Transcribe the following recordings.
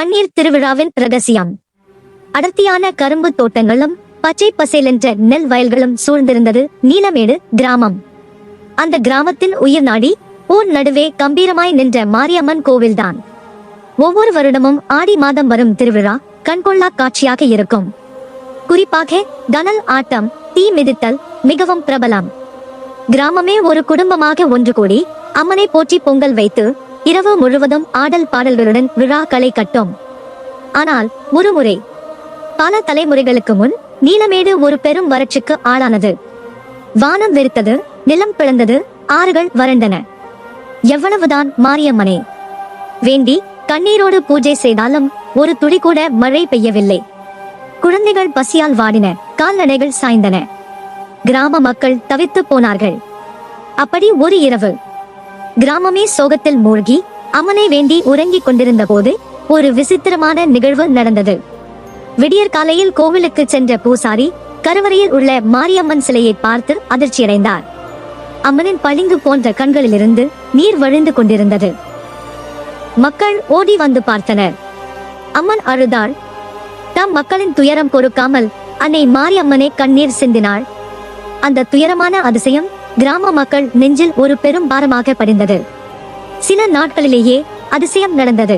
கண்ணீர் திருவிழாவின் ரகசியம். அடர்த்தியான கரும்பு தோட்டங்களும் பச்சை பசேலென்ற நெல் வயல்களும் சூழ்ந்திருந்தது நீலமேடு கிராமம். அந்த கிராமத்தின் உயிர் நாடி ஊர் நடுவே கம்பீரமாய் நின்ற மாரியம்மன் கோவில்தான். ஒவ்வொரு வருடமும் ஆடி மாதம் வரும் திருவிழா கண்கொள்ளா காட்சியாக இருக்கும். குறிப்பாக கனல் ஆட்டம் தீ மிதித்தல் மிகவும் பிரபலம். கிராமமே ஒரு குடும்பமாக ஒன்று கூடி அம்மனை போற்றி பொங்கல் வைத்து இரவு முழுவதும் ஆடல் பாடல்களுடன் விழா களை கட்டும். ஆனால் ஒருமுறை பல தலைமுறைகளுக்கு முன் நீலமேடு ஒரு பெரும் வறட்சிக்கு ஆளானது. வானம் வெறுத்தது நிலம் பிளந்தது ஆறுகள் வறண்டன. எவ்வளவுதான் மாரியம்மனை! வேண்டி கண்ணீரோடு பூஜை செய்தாலும் ஒரு துளி கூட மழை பெய்யவில்லை. குழந்தைகள் பசியால் வாடின கால்நடைகள் சாய்ந்தன. கிராம மக்கள் தவித்து போனார்கள். அப்படி ஒரு இரவு கிராமமே சோகத்தில் மூழ்கி அம்மனை வேண்டி உறங்கிக் கொண்டிருந்த போது ஒரு விசித்திரமான நிகழ்வு நடந்தது. விடியற் காலையில் கோவிலுக்கு சென்ற பூசாரி கருவறையில் உள்ள மாரியம்மன் சிலையை பார்த்து அதிர்ச்சியடைந்தார். அம்மனின் பளிங்கு போன்ற கண்களிலிருந்து நீர் வழிந்து கொண்டிருந்தது. மக்கள் ஓடி வந்து பார்த்தனர். அம்மன் அழுதாள். தம் மக்களின் துயரம் பொறுக்காமல் அன்னை மாரியம்மனை கண்ணீர் சிந்தினாள். அந்த துயரமான அதிசயம் கிராம மக்கள் நெஞ்சில் ஒரு பெரும் பாரமாக படிந்தது சில நாட்களிலேயே அதிசயம் நடந்தது.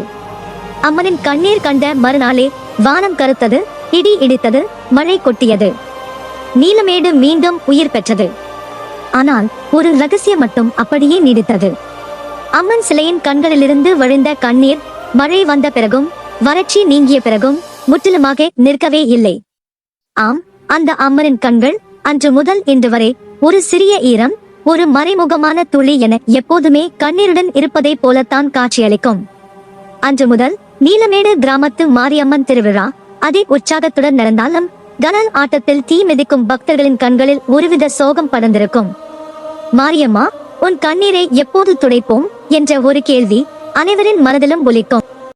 அம்மனின் கண்ணீர் கண்ட மறுநாளே வானம் கருத்தது இடி இடித்தது மழை கொட்டியது. நீலமேடு மீண்டும் உயிர் பெற்றது. ஆனால் ஒரு ரகசியம் மட்டும் அப்படியே நீடித்தது. அம்மன் சிலையின் கண்களிலிருந்து வழிந்த கண்ணீர் மழை வந்த பிறகும் வறட்சி நீங்கிய பிறகும் முற்றிலுமாக நிற்கவே இல்லை. ஆம் அந்த அம்மனின் கண்கள் அன்று முதல் இன்று வரை ஒரு சிறிய ஈரம் ஒரு மறைமுகமான துளி என எப்போதுமே கண்ணீருடன் இருப்பதைப் போலத்தான் காட்சியளிக்கும். அன்று முதல் நீலமேடு கிராமத்து மாரியம்மன் திருவிழா அதே உற்சாகத்துடன் நடந்தாலும் கனல் ஆட்டத்தில் தீ மிதிக்கும் பக்தர்களின் கண்களில் ஒருவித சோகம் படர்ந்திருக்கும். மாரியம்மா உன் கண்ணீரை எப்போது துடைப்போம்? என்ற ஒரு கேள்வி அனைவரின் மனதிலும் ஒலிக்கும்.